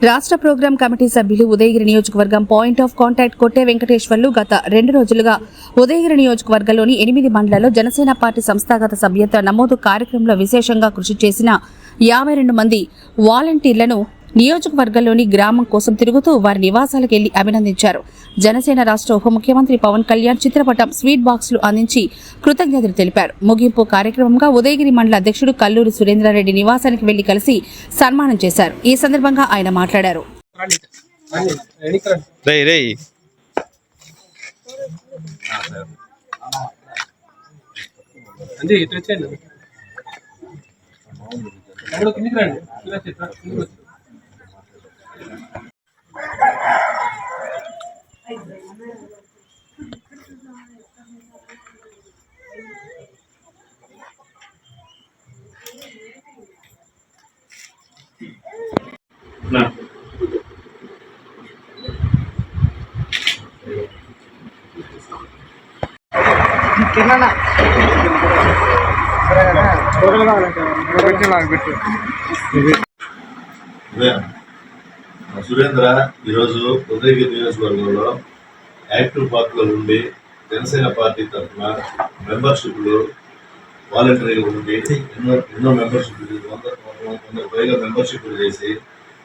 రాష్ట్ర programme committee సభ్యులు ఉదయగిరి నియోజకవర్గం పాయింట్ ఆఫ్ కాంటాక్ట్ కొట్టే వెంకటేశ్వర్లు గత రెండు రోజులుగా ఉదయగిరి నియోజకవర్గంలోని ఎనిమిది మండలాల్లో జనసేన పార్టీ సంస్థాగత సభ్యత్వ నమోదు కార్యక్రమంలో విశేషంగా కృషి చేసిన యాభై రెండు మంది వాలంటీర్లను నియోజకవర్గంలోని గ్రామం కోసం తిరుగుతూ వారి నివాసాలకు వెళ్ళి అభినందించారు. జనసేన రాష్ట్ర ఉప ముఖ్యమంత్రి పవన్ కళ్యాణ్ చిత్రపటం స్వీట్ బాక్సులు అందించి కృతజ్ఞతలు తెలిపారు. ముగింపు కార్యక్రమంగా ఉదయగిరి మండల అధ్యక్షుడు కల్లూరి సురేంద్రారెడ్డి నివాసానికి వెళ్ళి కలిసి సన్మానం చేశారు. ఈ సందర్భంగా ఆయన మాట్లాడారు. అంజీ ఇటు వచ్చేయండి. కిందికి రండి కింద వచ్చి, సురేంద్ర ఈరోజు ఉదయగిరి నియోజకవర్గంలో యాక్టివ్ పార్టీలో ఉండి జనసేన పార్టీ తరఫున మెంబర్షిప్లు వాలంటరీగా ఉండి ఎన్నో ఎన్నో మెంబర్షిప్లు వంద వంద పైగా మెంబర్షిప్లు చేసి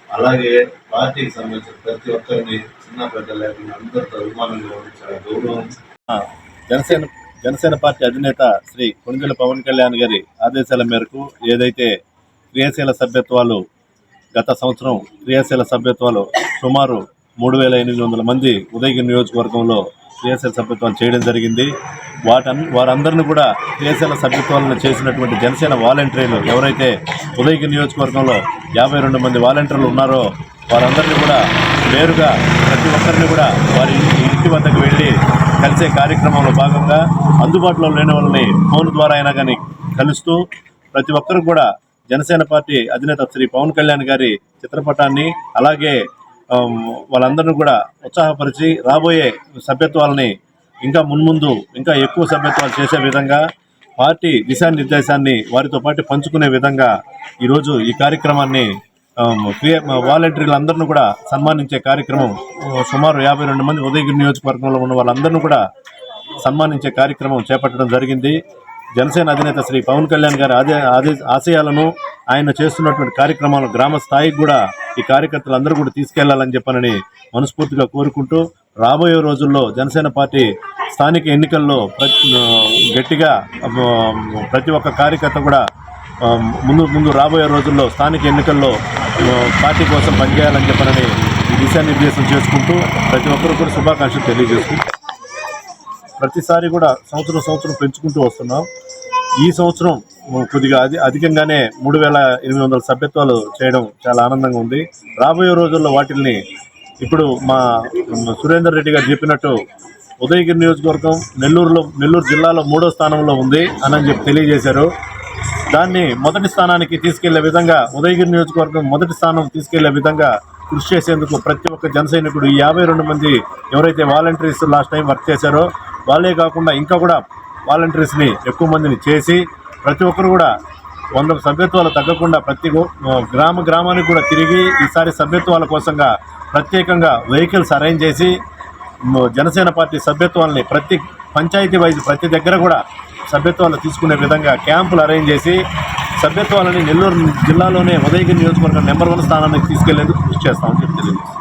అలాగే పార్టీకి సంబంధించిన ప్రతి ఒక్కరిని చిన్న పెద్ద లేకుండా అందరితో అభిమానంగా చాలా గౌరవం. జనసేన జనసేన పార్టీ అధినేత శ్రీ కొణిదెల పవన్ కళ్యాణ్ గారి ఆదేశాల మేరకు ఏదైతే క్రియాశీల సభ్యత్వాలు గత సంవత్సరం క్రియాశీల సభ్యత్వాలు సుమారు మూడు వేల ఎనిమిది వందల మంది ఉదయగిరి నియోజకవర్గంలో క్రియాశీల సభ్యత్వాలు చేయడం జరిగింది. వాటన్ వారందరిని కూడా క్రియాశీల సభ్యత్వాలను చేసినటువంటి జనసేన వాలంటీర్లు ఎవరైతే ఉదయగిరి నియోజకవర్గంలో యాభై రెండు మంది వాలంటీర్లు ఉన్నారో వారందరినీ కూడా నేరుగా ప్రతి ఒక్కరిని కూడా వారి ఇంటి వద్దకు వెళ్ళి కలిసే కార్యక్రమంలో భాగంగా అందుబాటులో లేని వాళ్ళని ఫోన్ ద్వారా అయినా కానీ కలుస్తూ ప్రతి ఒక్కరు కూడా జనసేన పార్టీ అధినేత శ్రీ పవన్ కళ్యాణ్ గారి చిత్రపటాన్ని అలాగే వాళ్ళందరినీ కూడా ఉత్సాహపరిచి రాబోయే సభ్యత్వాలని ఇంకా మున్ముందు ఇంకా ఎక్కువ సభ్యత్వాలు చేసే విధంగా పార్టీ దిశానిర్దేశాన్ని వారితో పాటు పంచుకునే విధంగా ఈరోజు ఈ కార్యక్రమాన్ని వాలంటీర్లు అందరిని కూడా సన్మానించే కార్యక్రమం సుమారు యాభై రెండు మంది ఉదయగిరి నియోజకవర్గంలో ఉన్న వాళ్ళందరినీ కూడా సన్మానించే కార్యక్రమం చేపట్టడం జరిగింది. జనసేన అధినేత శ్రీ పవన్ కళ్యాణ్ గారి ఆదే ఆదే ఆశయాలను ఆయన చేస్తున్నటువంటి కార్యక్రమాలు గ్రామ స్థాయికి కూడా ఈ కార్యకర్తలు అందరూ కూడా తీసుకెళ్ళాలని చెప్పనని మనస్ఫూర్తిగా కోరుకుంటూ రాబోయే రోజుల్లో జనసేన పార్టీ స్థానిక ఎన్నికల్లో ప్రతి గట్టిగా ప్రతి ఒక్క కార్యకర్త కూడా ముందు ముందు రాబోయే రోజుల్లో స్థానిక ఎన్నికల్లో పార్టీ కోసం పనిచేయాలని చెప్పనని దిశానిర్దేశం చేసుకుంటూ ప్రతి ఒక్కరు కూడా శుభాకాంక్షలు తెలియజేసుకుంటూ ప్రతిసారి కూడా సంవత్సరం సంవత్సరం పెంచుకుంటూ వస్తున్నాం. ఈ సంవత్సరం కొద్దిగా అధి అధికంగానే మూడు వేల ఎనిమిది వందల సభ్యత్వాలు చేయడం చాలా ఆనందంగా ఉంది. రాబోయే రోజుల్లో వాటిల్ని ఇప్పుడు మా సురేందర్ రెడ్డి గారు చెప్పినట్టు ఉదయగిరి నియోజకవర్గం నెల్లూరులో నెల్లూరు జిల్లాలో మూడో స్థానంలో ఉంది అని చెప్పి తెలియజేశారు. దాన్ని మొదటి స్థానానికి తీసుకెళ్ళే విధంగా ఉదయగిరి నియోజకవర్గం మొదటి స్థానం తీసుకెళ్ళే విధంగా కృషి చేసేందుకు ప్రతి ఒక్క జనసైనికుడు ఈ యాభై రెండు మంది ఎవరైతే వాలంటీర్స్ లాస్ట్ టైం వర్క్ చేశారో వాళ్ళే కాకుండా ఇంకా కూడా వాలంటీర్స్ని ఎక్కువ మందిని చేసి ప్రతి ఒక్కరు కూడా వంద సభ్యత్వాలు తగ్గకుండా ప్రతి గ్రామ గ్రామానికి కూడా తిరిగి ఈసారి సభ్యత్వాల కోసంగా ప్రత్యేకంగా వెహికల్స్ అరేంజ్ చేసి జనసేన పార్టీ సభ్యత్వాలని ప్రతి పంచాయతీ వైజ్ ప్రతి దగ్గర కూడా సభ్యత్వాలు తీసుకునే విధంగా క్యాంపులు అరేంజ్ చేసి సభ్యత్వాలని నెల్లూరు జిల్లాలోనే ఉదయగిరి నియోజకవర్గం నెంబర్ వన్ స్థానానికి తీసుకెళ్ళేందుకు కృషి చేస్తామని చెప్పి తెలియజేస్తాం